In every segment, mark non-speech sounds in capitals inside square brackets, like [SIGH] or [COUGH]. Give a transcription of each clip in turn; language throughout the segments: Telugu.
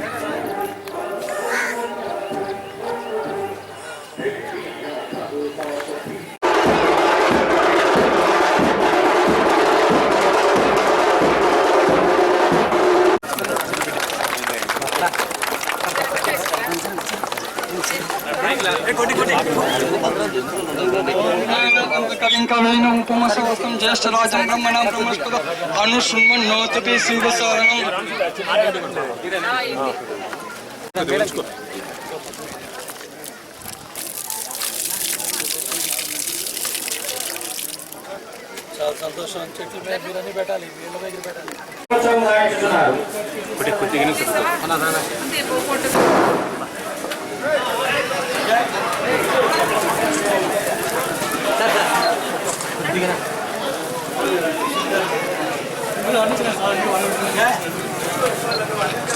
Yeah. [LAUGHS] కలింకమైన ఉపమసవస్తం జ్యేష్ఠరాజం బ్రహ్మణం బ్రహ్మస్పద అనుశృణ్వన్నోతపి శివసారణం చాలా సంతోషం చెట్ల మీద మీరన్నీ పెట్టాలి వీళ్ళ దగ్గర పెట్టాలి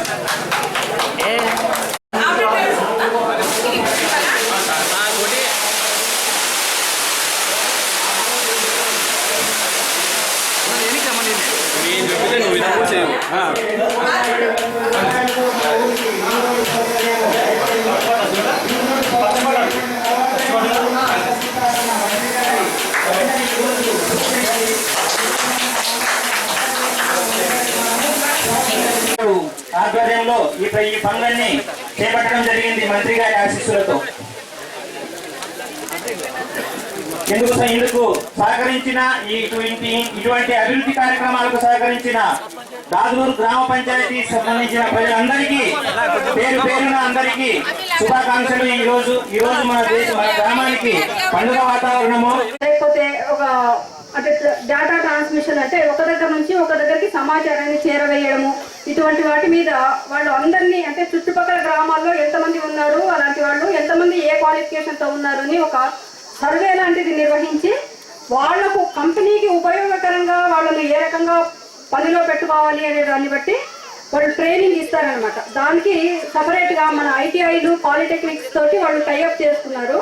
ఆధ్వర్యంలో ఈ ఈ పనులన్నీ చేపట్టడం జరిగింది మంత్రి గారి ఆశీస్సులతో. ఎందుకు ఇందుకు సహకరించిన ఈ ఇటువంటి ఇటువంటి అభివృద్ధి కార్యక్రమాలకు సహకరించిన దాదులూరు గ్రామ పంచాయతీ సంబంధించిన ప్రజలందరికీ పేరు పేరున అందరికీ శుభాకాంక్షలు. ఈ రోజు ఈ రోజు మన దేశ మన గ్రామానికి పండుగ వాతావరణము. లేకపోతే ఒక అంటే డేటా ట్రాన్స్మిషన్ అంటే ఒక దగ్గర నుంచి ఒక దగ్గరికి సమాచారాన్ని చేరవేయడము. ఇటువంటి వాటి మీద వాళ్ళు అందరినీ అంటే చుట్టుపక్కల గ్రామాల్లో ఎంతమంది ఉన్నారు అలాంటి వాళ్ళు ఎంతమంది ఏ క్వాలిఫికేషన్తో ఉన్నారు అని ఒక సర్వే లాంటిది నిర్వహించి వాళ్ళకు కంపెనీకి ఉపయోగకరంగా వాళ్ళని ఏ రకంగా పనిలో పెట్టుకోవాలి అనే దాన్ని బట్టి వాళ్ళు ట్రైనింగ్ ఇస్తారనమాట దానికి సపరేట్గా మన ఐటీఐలు పాలిటెక్నిక్స్ తోటి వాళ్ళు టైఅప్ చేస్తున్నారు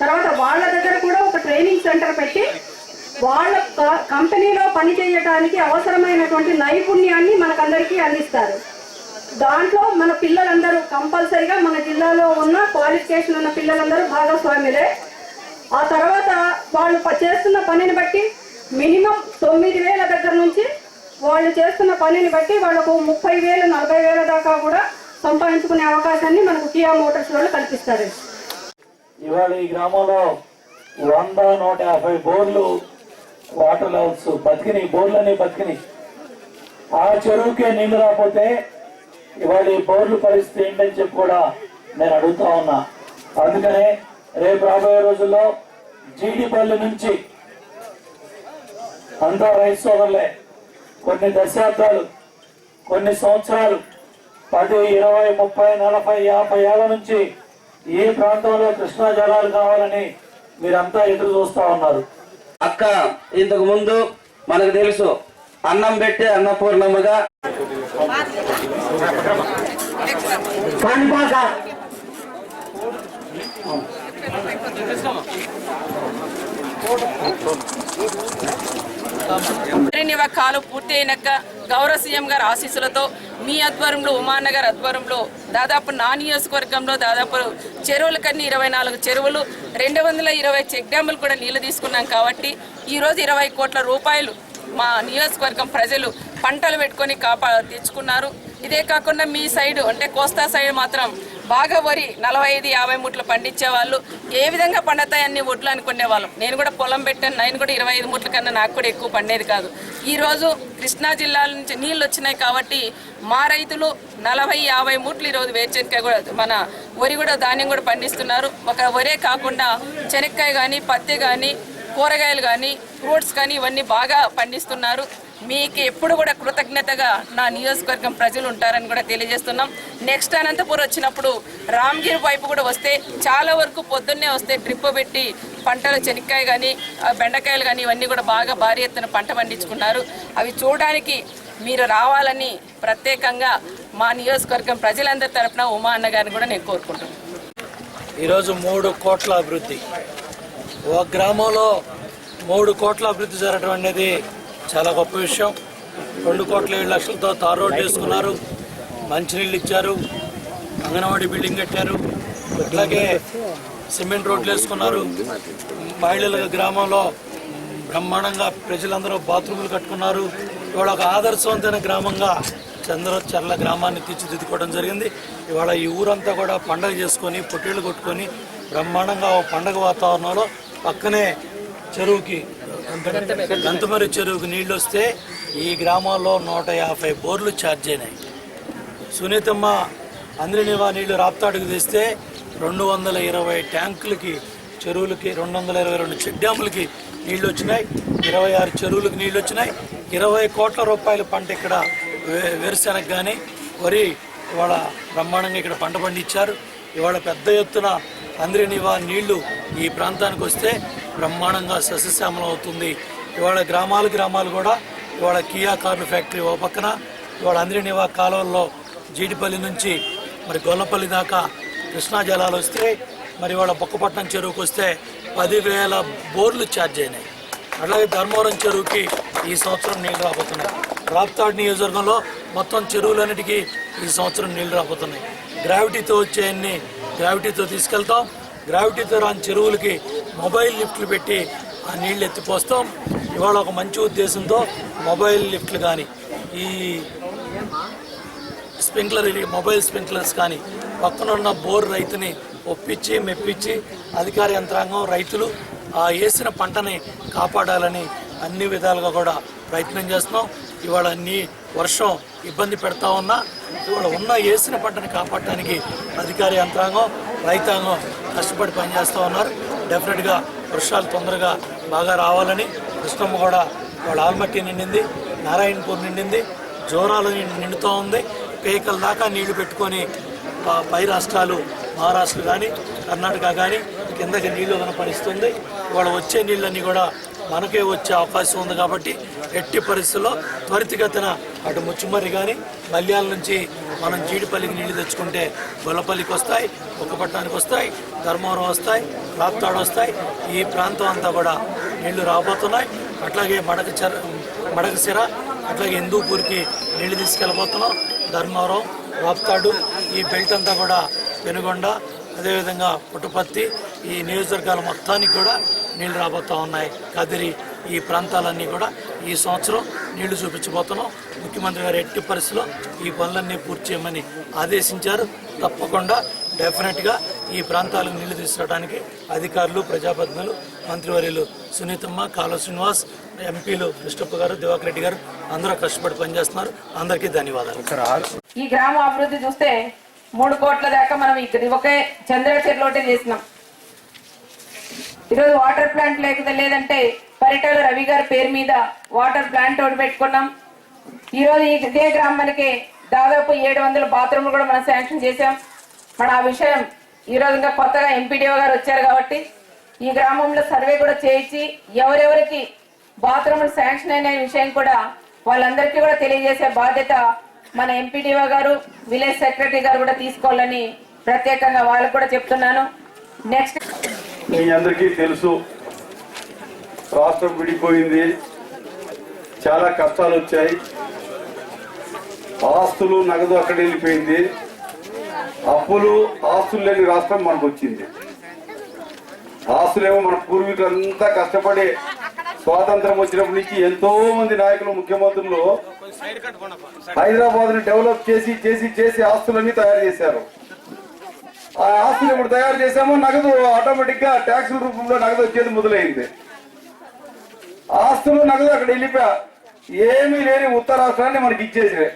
తర్వాత వాళ్ళ దగ్గర కూడా ఒక ట్రైనింగ్ సెంటర్ పెట్టి వాళ్ళ కంపెనీలో పనిచేయడానికి అవసరమైనటువంటి నైపుణ్యాన్ని మనకందరికీ అందిస్తారు. దాంట్లో మన పిల్లలందరూ కంపల్సరిగా మన జిల్లాలో ఉన్న క్వాలిఫికేషన్ ఉన్న పిల్లలందరూ భాగస్వాములే ఆ తర్వాత వాళ్ళు ప- చేస్తున్న పనిని బట్టి మినిమం తొమ్మిది వేల దగ్గర నుంచి వాళ్ళు చేస్తున్న పనిని బట్టి వాళ్ళకు ముప్పై వేలు నలభై వేల దాకా కూడా సంపాదించుకునే అవకాశాన్ని మనకు కియా మోటార్స్ వాళ్ళు కల్పిస్తారు. ఇవాళ ఈ గ్రామంలో వంద నూట యాభై బోర్లు వాటర్ లెవెల్స్ బతికినాయి బోర్లన్నీ బతికినాయి ఆ చెరువుకే నీళ్ళు రాకపోతే ఇవాళ ఈ బోర్లు పరిస్థితి ఏంటని చెప్పి కూడా నేను అడుగుతా ఉన్నా. అందుకనే రేపు రాబోయే రోజుల్లో జీడిపల్లి నుంచి అంతా రైస్ సోదరులే కొన్ని దశాబ్దాలు కొన్ని సంవత్సరాలు పది ఇరవై ముప్పై నలభై యాభై ఏళ్ళ నుంచి ఈ ప్రాంతంలో కృష్ణా జలాలు కావాలని మీరంతా ఎదురు చూస్తా ఉన్నారు. అక్క ఇంతకు ముందు మనకు తెలుసు అన్నం పెట్టే అన్నపూర్ణమ్మగా. నివ కాలం పూర్తి అయినాక గౌరవ సీఎం గారి ఆశీస్సులతో మీ ఆధ్వర్యంలో ఉమానగర్ ఆధ్వర్యంలో దాదాపు నా నియోజకవర్గంలో దాదాపు చెరువుల కన్నీ ఇరవై నాలుగు చెరువులు రెండు వందల ఇరవై చెక్ డ్యాములు కూడా నీళ్ళు తీసుకున్నాం కాబట్టి ఈరోజు ఇరవై కోట్ల రూపాయలు మా నియోజకవర్గం ప్రజలు పంటలు పెట్టుకొని కాపా తెచ్చుకున్నారు. ఇదే కాకుండా మీ సైడు అంటే కోస్తా సైడ్ మాత్రం బాగా వరి నలభై ఐదు యాభై మూట్లు పండించే వాళ్ళు ఏ విధంగా పండుతాయి అన్ని ఒడ్లు అనుకునే వాళ్ళం. నేను కూడా పొలం పెట్టాను నేను కూడా ఇరవై ఐదు మూట్ల కన్నా నాకు కూడా ఎక్కువ పండేది కాదు. ఈరోజు కృష్ణా జిల్లాల నుంచి నీళ్ళు వచ్చినాయి కాబట్టి మా రైతులు నలభై యాభై మూట్లు ఈరోజు వేరుచెనక్కాయ కూడా మన వరి కూడా ధాన్యం కూడా పండిస్తున్నారు. ఒక వరే కాకుండా చెనక్కాయ కానీ పత్తి కానీ కూరగాయలు కానీ ఫ్రూట్స్ కానీ ఇవన్నీ బాగా పండిస్తున్నారు. మీకు ఎప్పుడు కూడా కృతజ్ఞతగా నా నియోజకవర్గం ప్రజలు ఉంటారని కూడా తెలియజేస్తున్నాం. నెక్స్ట్ అనంతపురం వచ్చినప్పుడు రామగిరి వైపు కూడా వస్తే చాలా వరకు పొద్దున్నే వస్తే ట్రిప్ పెట్టి పంటలు చెనిక్కాయ కానీ బెండకాయలు కానీ ఇవన్నీ కూడా బాగా భారీ ఎత్తున పంట పండించుకున్నారు. అవి చూడడానికి మీరు రావాలని ప్రత్యేకంగా మా నియోజకవర్గం ప్రజలందరి తరపున ఉమా అన్న గారిని కూడా నేను కోరుకుంటున్నాను. ఈరోజు మూడు కోట్ల అభివృద్ధి. ఒక గ్రామంలో మూడు కోట్ల అభివృద్ధి జరగడం అనేది చాలా గొప్ప విషయం. రెండు కోట్ల ఏడు లక్షలతో తార్ రోడ్డు వేసుకున్నారు మంచినీళ్ళు ఇచ్చారు. అంగన్వాడీ బిల్డింగ్ కట్టారు. అట్లాగే సిమెంట్ రోడ్లు వేసుకున్నారు. మహిళల గ్రామంలో బ్రహ్మాండంగా ప్రజలందరూ బాత్రూములు కట్టుకున్నారు. ఇవాళ ఒక ఆదర్శవంతమైన గ్రామంగా చంద్రచర్ల గ్రామాన్ని తీర్చిదిద్దుకోవడం జరిగింది. ఇవాళ ఈ ఊరంతా కూడా పండగ చేసుకొని పొట్టేళ్ళు కొట్టుకొని బ్రహ్మాండంగా ఓ పండగ వాతావరణంలో పక్కనే చెరువుకి గంతమరి చెరువుకి నీళ్ళు వస్తే ఈ గ్రామాల్లో నూట యాభై బోర్లు ఛార్జ్ అయినాయి. సునీతమ్మ అంద్రినివా నీళ్ళు రాప్తాడుకు తీస్తే రెండు వందల ఇరవై ట్యాంకులకి చెరువులకి రెండు వందల ఇరవై రెండు చెక్ డ్యాములకి నీళ్ళు వచ్చినాయి. ఇరవై ఆరు చెరువులకు నీళ్ళు వచ్చినాయి. ఇరవై కోట్ల రూపాయల పంట ఇక్కడ వే- వేరుశెనగ కానీ వరి ఇవాళ బ్రహ్మాండంగా ఇక్కడ పంట పండించారు. ఇవాళ పెద్ద ఎత్తున అంద్రినివా నీళ్ళు ఈ ప్రాంతానికి వస్తే బ్రహ్మాండంగా సస్యశ్యామలం అవుతుంది. ఇవాళ గ్రామాలు గ్రామాలు కూడా ఇవాళ కియా కార్లు ఫ్యాక్టరీ ఓ పక్కన ఇవాళ అంద్రినివా కాలువల్లో జీడిపల్లి నుంచి మరి గొల్లపల్లి దాకా కృష్ణా జలాలు వస్తే మరి ఇవాళ బొక్కపట్నం చెరువుకు వస్తే పదివేల బోర్లు ఛార్జ్ అయినాయి. అలాగే ధర్మవరం చెరువుకి ఈ సంవత్సరం నీళ్ళు రాబోతున్నాయి. రాప్తాడ్ నియోజకవర్గంలో మొత్తం చెరువులన్నిటికీ ఈ సంవత్సరం నీళ్ళు రాబోతున్నాయి. గ్రావిటీతో వచ్చేయన్ని గ్రావిటీతో తీసుకెళ్తాం. గ్రావిటీతో రాని చెరువులకి మొబైల్ లిఫ్ట్లు పెట్టి ఆ నీళ్ళు ఎత్తిపోస్తాం. ఇవాళ ఒక మంచి ఉద్దేశంతో మొబైల్ లిఫ్ట్లు కానీ ఈ స్ప్రింక్లర్ మొబైల్ స్ప్రింక్లర్స్ కానీ పక్కనున్న బోర్ రైతుని ఒప్పించి మెప్పించి అధికార యంత్రాంగం రైతులు ఆ వేసిన పంటని కాపాడాలని అన్ని విధాలుగా కూడా ప్రయత్నం చేస్తున్నాం. ఇవాళ నీ వర్షం ఇబ్బంది పెడతా ఉన్నా ఇవాళ ఉన్న వేసిన పంటని కాపాడటానికి అధికార యంత్రాంగం రైతాంగం కష్టపడి పనిచేస్తూ ఉన్నారు. డెఫినెట్గా వర్షాలు తొందరగా బాగా రావాలని కృష్ణమ్మ కూడా వాళ్ళ ఆల్మట్టి నిండింది నారాయణపూర్ నిండింది జోరాలు నిండుతూ ఉంది. పేకల దాకా నీళ్ళు పెట్టుకొని పై రాష్ట్రాలు మహారాష్ట్ర కానీ కర్ణాటక కానీ కిందకి నీళ్ళు కనపడిస్తుంది వాళ్ళు వచ్చే నీళ్ళన్నీ కూడా మనకే వచ్చే అవకాశం ఉంది కాబట్టి ఎట్టి పరిస్థితుల్లో త్వరితగతిన అటు ముచ్చుమర్రి కానీ మల్యాల నుంచి మనం జీడిపల్లికి నీళ్ళు తెచ్చుకుంటే గొల్లపల్లికి వస్తాయి ఒక్కపట్నానికి వస్తాయి ధర్మవరం వస్తాయి రాప్తాడు వస్తాయి. ఈ ప్రాంతం అంతా కూడా నీళ్ళు రాబోతున్నాయి. అట్లాగే మడక చెర మడకసిర అట్లాగే హిందూపూర్కి నీళ్ళు తీసుకెళ్ళబోతున్నాం. ధర్మవరం రాప్తాడు ఈ బెల్ట్ అంతా కూడా పెనుగొండ అదేవిధంగా పుట్టపత్తి ఈ నియోజకవర్గాల మొత్తానికి కూడా నీళ్ళు రాబోతూ ఉన్నాయి. కదిరి ఈ ప్రాంతాలన్నీ కూడా ఈ సంవత్సరం నీళ్ళు చూపించబోతున్నాం. ముఖ్యమంత్రి గారు ఎట్టి పరిస్థితిలో ఈ పనులన్నీ పూర్తి చేయమని ఆదేశించారు. తప్పకుండా డెఫినెట్గా ఈ ప్రాంతాలకు నీళ్ళు తీసుకురావడానికి అధికారులు ప్రజాప్రతినిధులు మంత్రివర్యులు సునీతమ్మ కాలువ శ్రీనివాస్ ఎంపీలు కృష్ణప్ప గారు దివాకర్ రెడ్డి గారు అందరూ కష్టపడి పనిచేస్తున్నారు. అందరికీ ధన్యవాదాలు. ఈ గ్రామ అభివృద్ధి చూస్తే మూడు కోట్ల దాకా మనం ఇక్కడ ఒకే చంద్రచర్లోటే చేసినాం. ఈరోజు వాటర్ ప్లాంట్ లేకపోతే లేదంటే పరిటాల రవి గారి పేరు మీద వాటర్ ప్లాంట్ ఒకటి పెట్టుకున్నాం. ఈరోజు ఈ ఇదే గ్రామానికి దాదాపు ఏడు వందల బాత్రూమ్లు కూడా మనం శాంక్షన్ చేశాం. మన ఆ విషయం ఈ రోజు ఇంకా కొత్తగా ఎంపీడీఓ గారు వచ్చారు కాబట్టి ఈ గ్రామంలో సర్వే కూడా చేయించి ఎవరెవరికి బాత్రూమ్లు శాంక్షన్ అయిన విషయం కూడా వాళ్ళందరికీ కూడా తెలియజేసే బాధ్యత మన ఎంపీడీఓ గారు విలేజ్ సెక్రటరీ గారు కూడా తీసుకోవాలని ప్రత్యేకంగా వాళ్ళకు కూడా చెప్తున్నాను. నెక్స్ట్ మీ అందరికీ తెలుసు రాష్ట్రం విడిపోయింది. చాలా కష్టాలు వచ్చాయి. ఆస్తులు నగదు అక్కడ వెళ్ళిపోయింది అప్పులు ఆస్తులు లేని రాష్ట్రం మనకు వచ్చింది. ఆస్తులేమో మన పూర్వీకులంతా కష్టపడి స్వాతంత్రం వచ్చినప్పటి నుంచి ఎంతో మంది నాయకులు ముఖ్యమంత్రులు హైదరాబాద్ని డెవలప్ చేసి చేసి చేసి ఆస్తులన్నీ తయారు చేశారు. ఆ ఆస్తులు ఇప్పుడు తయారు చేసామో నగదు ఆటోమేటిక్గా ట్యాక్స్ రూపంలో నగదు వచ్చేది మొదలైంది. ఆస్తులు నగదు అక్కడ వెళ్ళిపోయా. ఏమీ లేని ఉత్తరాష్ట్రాన్ని మనకి ఇచ్చేసినాయి.